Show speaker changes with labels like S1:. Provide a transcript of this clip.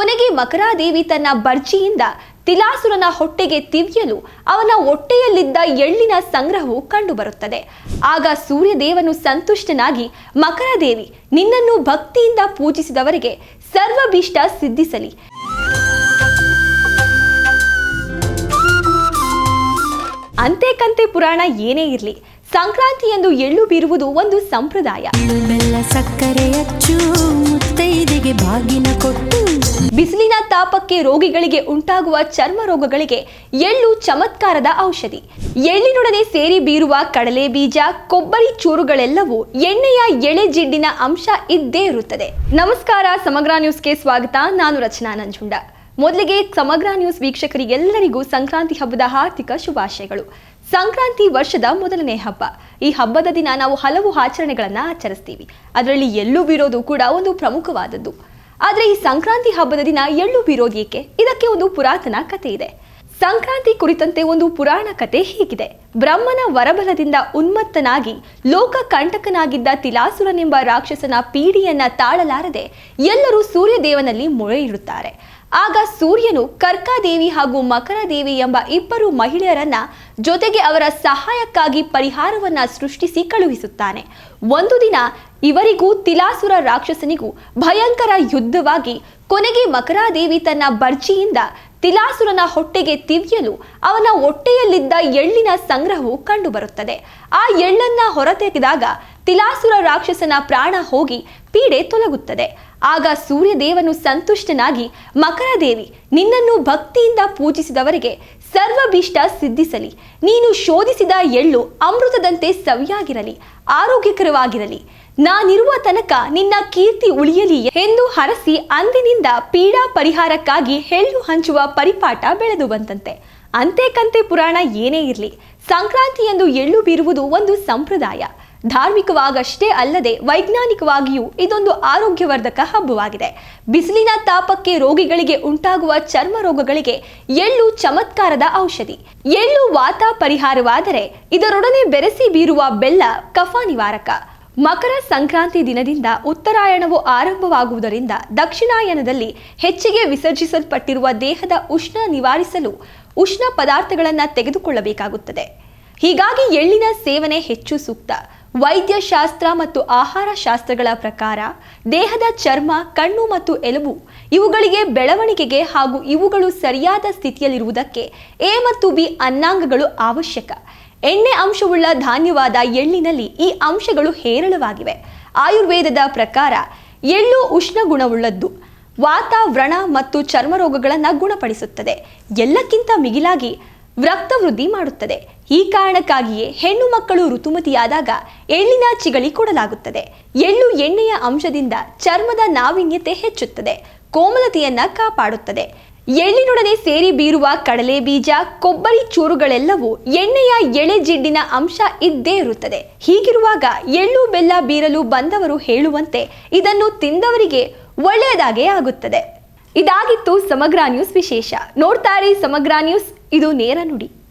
S1: ಕೊನೆಗೆ ಮಕರಾದೇವಿ ತನ್ನ ಬರ್ಜಿಯಿಂದ ತಿಲಾಸುರನ ಹೊಟ್ಟೆಗೆ ತಿವಿಯಲು ಅವನ ಹೊಟ್ಟೆಯಲ್ಲಿದ್ದ ಎಳ್ಳಿನ ಸಂಗ್ರಹವು ಕಂಡುಬರುತ್ತದೆ. ಆಗ ಸೂರ್ಯದೇವನು ಸಂತುಷ್ಟನಾಗಿ, ಮಕರದೇವಿ, ನಿನ್ನನ್ನು ಭಕ್ತಿಯಿಂದ ಪೂಜಿಸಿದವರಿಗೆ ಸರ್ವಭೀಷ್ಟ ಸಿದ್ಧಿಸಲಿ. ಅಂತೆ ಕಂತೆ ಪುರಾಣ ಏನೇ ಇರಲಿ, ಸಂಕ್ರಾಂತಿಯಂದು ಎಳ್ಳು ಬೀರುವುದು ಒಂದು ಸಂಪ್ರದಾಯ.
S2: ಸಕ್ಕರೆ ಅಚ್ಚು, ಮುತ್ತೈದೆಗೆ ಬಾಗಿನ ಕೊಟ್ಟು
S1: ಬಿಸಿಲಿನ ತಾಪಕ್ಕೆ ರೋಗಿಗಳಿಗೆ ಉಂಟಾಗುವ ಚರ್ಮ ರೋಗಗಳಿಗೆ ಎಳ್ಳು ಚಮತ್ಕಾರದ ಔಷಧಿ. ಎಳ್ಳಿನೊಡನೆ ಸೇರಿ ಬೀರುವ ಕಡಲೆ ಬೀಜ, ಕೊಬ್ಬರಿ ಚೂರುಗಳೆಲ್ಲವೂ ಎಣ್ಣೆಯ ಎಳೆ ಜಿಡ್ಡಿನ ಅಂಶ ಇದ್ದೇ ಇರುತ್ತದೆ. ನಮಸ್ಕಾರ, ಸಮಗ್ರ ನ್ಯೂಸ್ಗೆ ಸ್ವಾಗತ. ನಾನು ರಚನಾ ನಂಜುಂಡ. ಮೊದಲಿಗೆ ಸಮಗ್ರ ನ್ಯೂಸ್ ವೀಕ್ಷಕರಿಗೆಲ್ಲರಿಗೂ ಸಂಕ್ರಾಂತಿ ಹಬ್ಬದ ಹಾರ್ದಿಕ ಶುಭಾಶಯಗಳು. ಸಂಕ್ರಾಂತಿ ವರ್ಷದ ಮೊದಲನೇ ಹಬ್ಬ. ಈ ಹಬ್ಬದ ದಿನ ನಾವು ಹಲವು ಆಚರಣೆಗಳನ್ನು ಆಚರಿಸ್ತೀವಿ. ಅದರಲ್ಲಿ ಎಲ್ಲೂ ಬೀರೋದು ಕೂಡ ಒಂದು ಪ್ರಮುಖವಾದದ್ದು. ಆದರೆ ಈ ಸಂಕ್ರಾಂತಿ ಹಬ್ಬದ ದಿನ ಎಳ್ಳು ಬೀರೋದು ಇದಕ್ಕೆ ಒಂದು ಪುರಾತನ ಕಥೆ ಇದೆ. ಸಂಕ್ರಾಂತಿ ಕುರಿತಂತೆ ಒಂದು ಪುರಾಣ ಕತೆ ಹೀಗಿದೆ. ಬ್ರಹ್ಮನ ವರಬಲದಿಂದ ಉನ್ಮತ್ತನಾಗಿ, ಲೋಕ ಕಂಟಕನಾಗಿದ್ದ ತಿಲಾಸುರನೆಂಬ ರಾಕ್ಷಸನ ಪೀಡಿಯನ್ನ ತಾಳಲಾರದೆ ಎಲ್ಲರೂ ಸೂರ್ಯದೇವನಲ್ಲಿ ಮೊರೆ ಇಡುತ್ತಾರೆ ಆಗ ಸೂರ್ಯನು ಕರ್ಕಾದೇವಿ ಹಾಗೂ ಮಕರದೇವಿ ಎಂಬ ಇಬ್ಬರು ಮಹಿಳೆಯರನ್ನ ಜೊತೆಗೆ ಅವರ ಸಹಾಯಕ್ಕಾಗಿ ಪರಿಹಾರವನ್ನ ಸೃಷ್ಟಿಸಿ ಕಳುಹಿಸುತ್ತಾನೆ. ಒಂದು ದಿನ ಇವರಿಗೂ ತಿಲಾಸುರ ರಾಕ್ಷಸನಿಗೂ ಭಯಂಕರ ಯುದ್ಧವಾಗಿ ಕೊನೆಗೆ ಮಕರಾದೇವಿ ತನ್ನ ಬರ್ಜಿಯಿಂದ ತಿಲಾಸುರನ ಹೊಟ್ಟೆಗೆ ತಿವಿಯಲು ಅವನ ಹೊಟ್ಟೆಯಲ್ಲಿದ್ದ ಎಳ್ಳಿನ ಸಂಗ್ರಹವು ಕಂಡುಬರುತ್ತದೆ. ಆ ಎಳ್ಳನ್ನ ಹೊರತೆಗೆದಾಗ ತಿಲಾಸುರ ರಾಕ್ಷಸನ ಪ್ರಾಣ ಹೋಗಿ ಪೀಡೆ ತೊಲಗುತ್ತದೆ. ಆಗ ಸೂರ್ಯದೇವನು ಸಂತುಷ್ಟನಾಗಿ ಮಕರದೇವಿ ನಿನ್ನನ್ನು ಭಕ್ತಿಯಿಂದ ಪೂಜಿಸಿದವರಿಗೆ ಸರ್ವಭೀಷ್ಟ ಸಿದ್ಧಿಸಲಿ. ನೀನು ಶೋಧಿಸಿದ ಎಳ್ಳು ಅಮೃತದಂತೆ ಸವಿಯಾಗಿರಲಿ, ಆರೋಗ್ಯಕರವಾಗಿರಲಿ. ನಾನಿರುವ ತನಕ ನಿನ್ನ ಕೀರ್ತಿ ಉಳಿಯಲಿ ಎಂದು ಹರಸಿ ಅಂದಿನಿಂದ ಪೀಡಾ ಪರಿಹಾರಕ್ಕಾಗಿ ಹೆಳ್ಳು ಹಂಚುವ ಪರಿಪಾಠ ಬೆಳೆದು ಬಂತಂತೆ. ಅಂತೆ ಕಂತೆ ಪುರಾಣ ಏನೇ ಇರಲಿ, ಸಂಕ್ರಾಂತಿಯಂದು ಎಳ್ಳು ಬೀರುವುದು ಒಂದು ಸಂಪ್ರದಾಯ. ಧಾರ್ಮಿಕವಾಗಷ್ಟೇ ಅಲ್ಲದೆ ವೈಜ್ಞಾನಿಕವಾಗಿಯೂ ಇದೊಂದು ಆರೋಗ್ಯವರ್ಧಕ ಹಬ್ಬವಾಗಿದೆ. ಬಿಸಿಲಿನ ತಾಪಕ್ಕೆ ರೋಗಿಗಳಿಗೆ ಉಂಟಾಗುವ ಚರ್ಮ ರೋಗಗಳಿಗೆ ಎಳ್ಳು ಚಮತ್ಕಾರದ ಔಷಧಿ. ಎಳ್ಳು ವಾತ ಪರಿಹಾರವಾದರೆ ಇದರೊಡನೆ ಬೆರೆಸಿ ಬೀರುವ ಬೆಲ್ಲ ಕಫ ನಿವಾರಕ. ಮಕರ ಸಂಕ್ರಾಂತಿ ದಿನದಿಂದ ಉತ್ತರಾಯಣವು ಆರಂಭವಾಗುವುದರಿಂದ ದಕ್ಷಿಣಾಯನದಲ್ಲಿ ಹೆಚ್ಚಿಗೆ ವಿಸರ್ಜಿಸಲ್ಪಟ್ಟಿರುವ ದೇಹದ ಉಷ್ಣ ನಿವಾರಿಸಲು ಉಷ್ಣ ಪದಾರ್ಥಗಳನ್ನು ತೆಗೆದುಕೊಳ್ಳಬೇಕಾಗುತ್ತದೆ. ಹೀಗಾಗಿ ಎಳ್ಳಿನ ಸೇವನೆ ಹೆಚ್ಚು ಸೂಕ್ತ. ವೈದ್ಯಶಾಸ್ತ್ರ ಮತ್ತು ಆಹಾರ ಶಾಸ್ತ್ರಗಳ ಪ್ರಕಾರ ದೇಹದ ಚರ್ಮ, ಕಣ್ಣು ಮತ್ತು ಎಲುಬು ಇವುಗಳಿಗೆ ಬೆಳವಣಿಗೆಗೆ ಹಾಗೂ ಇವುಗಳು ಸರಿಯಾದ ಸ್ಥಿತಿಯಲ್ಲಿರುವುದಕ್ಕೆ ಎ ಮತ್ತು ಬಿ ಅನ್ನಾಂಗಗಳು ಅವಶ್ಯಕ. ಎಣ್ಣೆ ಅಂಶವುಳ್ಳ ಧಾನ್ಯವಾದ ಎಳ್ಳಿನಲ್ಲಿ ಈ ಅಂಶಗಳು ಹೇರಳವಾಗಿವೆ. ಆಯುರ್ವೇದದ ಪ್ರಕಾರ ಎಳ್ಳು ಉಷ್ಣ ಗುಣವುಳ್ಳದ್ದು. ವಾತಾವರಣ ವ್ರಣ ಮತ್ತು ಚರ್ಮ ರೋಗಗಳನ್ನು ಗುಣಪಡಿಸುತ್ತದೆ. ಎಲ್ಲಕ್ಕಿಂತ ಮಿಗಿಲಾಗಿ ರಕ್ತ ವೃದ್ಧಿ ಮಾಡುತ್ತದೆ. ಈ ಕಾರಣಕ್ಕಾಗಿಯೇ ಹೆಣ್ಣು ಮಕ್ಕಳು ಋತುಮತಿಯಾದಾಗ ಎಳ್ಳಿನ ಚಿಗಳಿ ಕೊಡಲಾಗುತ್ತದೆ. ಎಳ್ಳು ಎಣ್ಣೆಯ ಅಂಶದಿಂದ ಚರ್ಮದ ನಾವೀನ್ಯತೆ ಹೆಚ್ಚುತ್ತದೆ. ಕೋಮಲತೆಯನ್ನ ಕಾಪಾಡುತ್ತದೆ. ಎಳ್ಳಿನೊಡನೆ ಸೇರಿ ಬೀರುವ ಕಡಲೆ ಬೀಜ, ಕೊಬ್ಬರಿ ಚೂರುಗಳೆಲ್ಲವೂ ಎಣ್ಣೆಯ ಎಳೆ ಜಿಡ್ಡಿನ ಅಂಶ ಇದ್ದೇ ಇರುತ್ತದೆ. ಹೀಗಿರುವಾಗ ಎಳ್ಳು ಬೆಲ್ಲ ಬೀರಲು ಬಂದವರು ಹೇಳುವಂತೆ ಇದನ್ನು ತಿಂದವರಿಗೆ ಒಳ್ಳೆಯದಾಗೇ ಆಗುತ್ತದೆ. ಇದಾಗಿತ್ತು ಸಮಗ್ರ ನ್ಯೂಸ್ ವಿಶೇಷ. ನೋಡ್ತಾರೆ ಸಮಗ್ರ ನ್ಯೂಸ್. ಇದು ನೇರ ನುಡಿ.